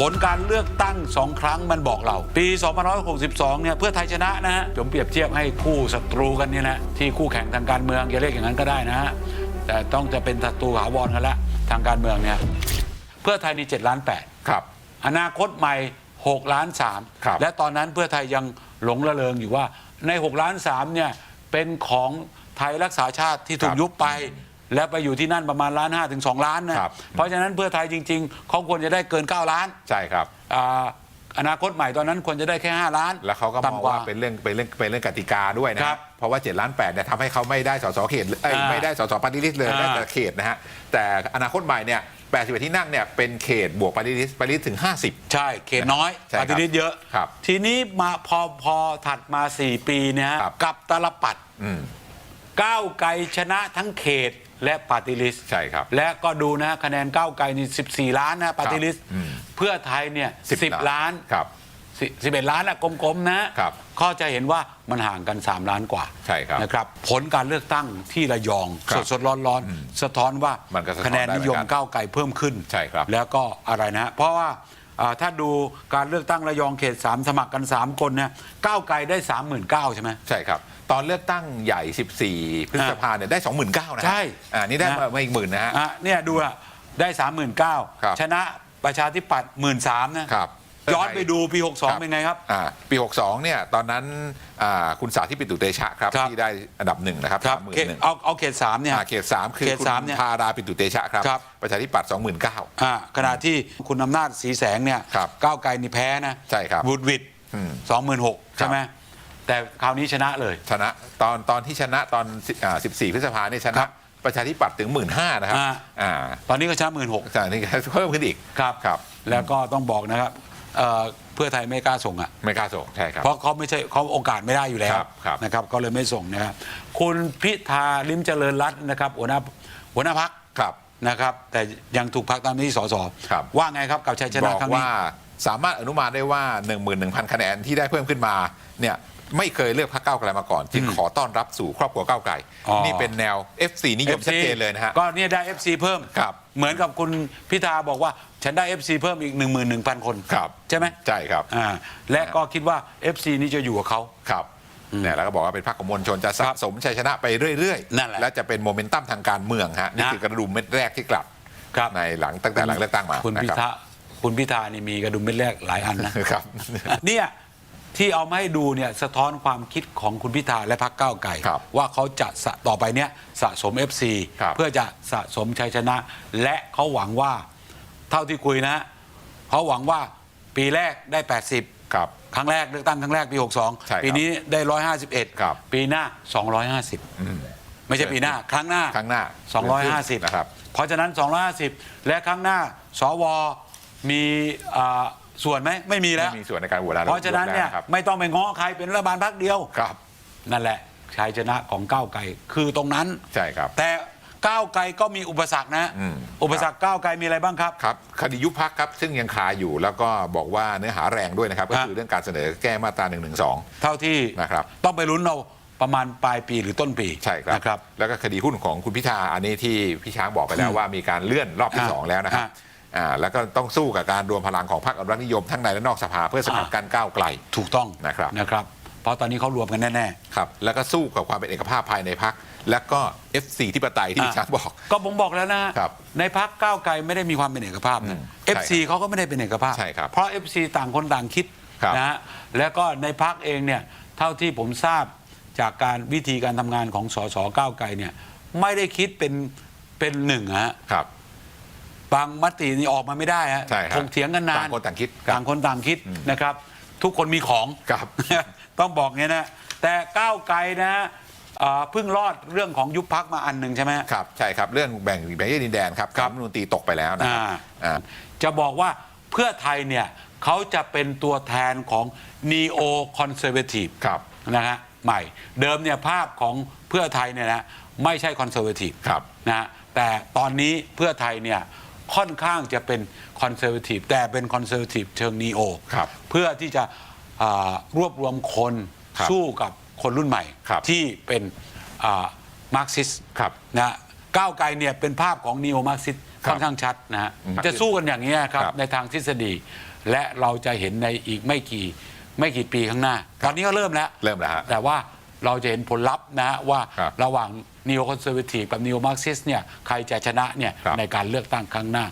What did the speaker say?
ผลการเลือกตั้งสองครั้งมันบอกเรา ปี 2562 เนี่ยเพื่อไทยชนะนะฮะผมเปรียบเทียบให้คู่ศัตรูกันเนี่ยนะที่คู่แข่งทางการเมืองอย่าเรียกอย่างนั้นก็ได้นะฮะแต่ต้องจะเป็นศัตรูถาวรกันละทางการเมืองเนี่ยเพื่อไทยนี่7ล้าน8ครับ อนาคตใหม่ 6 ล้านครับ3และตอนนั้นเพื่อไทยยังหลงระเริงอยู่ว่าใน 6 ล้าน3เนี่ยเป็นของไทยรักษาชาติที่ถูกยุบไป และไปอยู่ที่นั่นประมาณล้านห้าถึง2ล้านนะ ครับ เพราะฉะนั้นเพื่อไทยจริงๆเขาควรจะได้เกิน 9 ล้านใช่ครับ อ่าอนาคตใหม่ตอนนั้นควรจะได้แค่ 5 ล้านแล้วเขาก็มองต่ำกว่าว่าเป็นเรื่องเป็นเรื่องเป็นเรื่องกติกาด้วยนะคครัรับบเพราะว่า7ล้าน8เนี่ยทำให้เขาไม่ได้สสเขตเอ้ยอ่าไม่ได้สสปฏิริษีเลยอ่า ได้แต่เขตนะฮะแต่อนาคตใหม่เนี่ย81ที่นั่งเนี่ยเป็นเขตบวกปฏิริษีปฏิริษีถึง 50 ใช่ เขตน้อยใช่ครับปฏิริษีเยอะ ครับทีนี้มาพอพอถัดมา 4 ปีเนี่ยฮะครับกับตลปัดอืม ก้าวไกลชนะทั้งเขต และปฏิริษีใช่ครับและก็ดูนะคะแนนก้าวไกลนี่14 ล้านนะปฏิริษีอืม เพื่อไทยเนี่ย10 10 ล้าน ครับ สิบเอ็ดล้านอะกลมๆนะครับก็จะเห็นว่ามันห่างกัน 3 ล้านกว่าใช่ครับนะครับ ผลการเลือกตั้งที่ระยองครับสดๆร้อนๆ สะท้อนว่ามันก็สะท้อนคะแนนนิยมได้เหมือนกันก้าวไกลเพิ่มขึ้น ใช่ครับแล้วก็อะไรนะฮะเพราะว่าอ่า ถ้าดูการเลือกตั้งระยองเขต 3 สมัครกัน 3 คนเนี่ยก้าวไกลได้ 39,000ใช่ไหม ใช่ครับ ตอนเลือกตั้งใหญ่ 14 พฤษภาเนี่ยได้ 29,000นะฮะใช่ อ่านี่ได้นะมามาอีกหมื่นนะฮะ อะเนี่ยดูอะได้ครับ39,000ชนะประชาธิปัตย์13,000นะครับ ย้อนไปดูปี 62 เป็นไงครับ อ่าปี 62 เนี่ย ตอนนั้นอ่าคุณสาธิตปิตุเตชะครับ ครับ ที่ได้อันดับหนึ่งนะครับครับสามหมื่นเขตหนึ่งเอาเอาเขตสามเนี่ย อ่าเขตสามคือเขตคุณสามเนี่ยพาราปิตุเตชะครับ ครับ ประชาธิปัตย์29,000อ่าขณะที่คุณอำนาจสีแสงเนี่ยครับก้าวไกลนี่แพ้นะใช่ครับวูดวิดอืมสองหมื่นหกใช่ไหมแต่คราวนี้ชนะเลย ชนะตอนตอนที่ชนะตอนอ่า14 พฤษภาเนี่ยชคนะรับประชาธิปัตย์ถึง 1 5ื่นนะครับอ่า อ่าตอนนี้ก็ชนะหมื่นหกจากนี้เพิ่มขึ้นอีกครับครับ แล้วก็ต้องบอกนะครับ เอ่อเพื่อไทยไม่กล้าส่งอะ ไม่กล้าส่งใช่ครับ เพราะเขาไม่ใช่เขาโอกาสไม่ได้อยู่แล้วครับครับ นะครับก็เลยไม่ส่งนะครับคุณพิธาลิมเจริญรัตน์นะครับหัวหน้าหัวหน้าพักครับ นะครับ แต่ยังถูกพักตามที่สสครับ ว่าไงครับกับชัยชบนะอกครั้งนี้ ว่าสามารถอนุมานได้ว่า 11,000 คะแนนที่ได้เพิ่มขึ้นมาเนี่ย ไม่เคยเลือกพรรคก้าวไกลมาก่อน จึงอืมขอต้อนรับสู่ครอบครัวก้าวไกล อ๋อ นี่เป็นแนว F4 นิยม FC ชัดเจนเลยนะฮะ ก็เนี่ยได้ FC เพิ่ม ครับเหมือนกับคุณพิธาบอกว่า ฉันได้ FC เพิ่มอีก 11,000 คนครับ ใช่ไหมใช่ครับ อ่าและก็คิดว่า FC นี่จะอยู่กับเขา ครับเนี่ยแล้วก็บอกว่าเป็นพรรคของมวลชนจะสะครับสมชัยชนะไปเรื่อยนั่นแหละและจะเป็นโมเมนตัมทางการเมืองฮะนี่นะคือกระดุมเม็ดแรกที่กลับครับ ในหลังตั้งแต่หลังเลือกตั้งมาคุณพินะธาคุณพิธานี่มีกระดุมเม็ดแรกหลายอันนะ ครับ เนี่ย ที่เอามาให้ดูเนี่ยสะท้อนความคิดของคุณพิธาและพรรคก้าวไกลครับว่าเขาจะสะต่อไปเนี่ยสะสม FC ครับ เพื่อจะสะสมชัยชนะ และเขาหวังว่าเท่าที่คุยนะเขาหวังว่าปีแรกได้ 80 ครับ ครั้งแรกเลือกตั้งครั้งแรกปี ใช่ครับ62 ปีนี้ได้ครับ151ปีหน้า 250อืมไม่ใช่ปีหน้า ครั้งหน้า ครั้งหน้า250นะครับ เพราะฉะนั้น 250 และครั้งหน้า สวมีอ่า ส่วนไหมไม่มีแล้ว ไม่มีส่วนในการโหวตนายกเพราะฉะนั้นเนี่ยแล้วครับไม่ต้องไปง้อใครเป็นรัฐบาลพักเดียว ครับนั่นแหละชัยชนะของก้าวไกลคือตรงนั้น ใช่ครับ แต่ก้าวไกลก็มีอุปสรรคนะ อืม อุปสรรคก้าวไกลมีอะไรบ้างครับ ครับคดียุบพักครับ ซึ่งยังคาอยู่แล้วก็บอกว่าเนื้อหาแรงด้วยนะครับ ก็ฮะคือเรื่องการเสนอแก้มาตรา1นึเท่าที่นะครับ ต้องไปลุ้นเอาประมาณปลายปีหรือต้นปีใช่ครับ นะครับ แล้วก็คดีหุ้นของคุณพิธาอันนี้ที่พี่ช้างบอกไปแล้วว่ามีการเลื่อนรอบที่ อ่าสองแล้วนะครับ อ่า อ่าแล้วก็ต้องสู้กับการรวมพลังของพรรคอนุรักษ์นิยมทั้งในและนอกสภาเพื่อสกัดอ่าการก้าวไกล ถูกต้องนะครับ นะครับ เพราะตอนนี้เขารวมกันแน่ ครับ แล้วก็สู้กับความเป็นเอกภาพภายในพรรคแล้วก็ F4 ที่ปไตยที่พี่ช้างบอก ๆ ก็ผมบอกแล้วนะครับในพักก้าวไกลไม่ได้มีความเป็นเอกภาพอืนะมใช่ FC เขาก็ไม่ได้เป็นเอกภาพ ใช่ครับเพราะ FC ต่างคนต่างคิดครับนะฮะแล้วก็ในพักเองเนี่ยเท่าที่ผมทราบจากการวิธีการทำงานของสสก้าวไกลเนี่ยไม่ได้คิดเป็นเป็นหนึ่งฮะครับ บางมตินี่ออกมาไม่ได้ฮะใช่ครับถกเถียงกันนานต่างคนต่างคิดครับต่างคนต่างคิดนะครับ ทุกคนมีของ ครับ ต้องบอกงี้นะ แต่ก้าวไกลนะเอ่อเพิ่งรอดเรื่องของยุบพักมาอันหนึ่งใช่ไหมครับ ใช่ครับ เรื่องแบ่งแบ่งแยกดินแดนครับครับ รัฐธรรมนูญตีตกไปแล้วนะครับอ่าอ่า จะบอกว่าเพื่อไทยเนี่ยเขาจะเป็นตัวแทนของ neo conservative ครับนะฮะใหม่เดิมเนี่ยภาพของเพื่อไทยเนี่ยนะไม่ใช่ conservative ครับ นะฮะแต่ตอนนี้เพื่อไทยเนี่ย ค่อนข้างจะเป็น conservative แต่เป็น conservative เชิง neo ครับเพื่อที่จะอ่ารวบรวมคนครับสู้กับคนรุ่นใหม่ ครับที่เป็นมาร์กซิสครับ นะก้าวไกลเนี่ยเป็นภาพของนีโอมาร์กซิสครับค่อนข้างชัดนะฮะอืมจะสู้กันอย่างนี้ยครับครับในทางทฤษฎี และเราจะเห็นในอีกไม่กี่ไม่กี่ปีข้างหน้า ตอนนี้ก็เริ่มแล้ว เริ่มแล้วฮะ แต่ว่า เราจะเห็นผลลัพธ์นะฮะว่าครับระหว่างนีโอคอนเซอร์เวทีฟกับนีโอมาร์กซิสเนี่ยใครจะชนะเนี่ยครับ ในการเลือกตั้งครั้งหน้า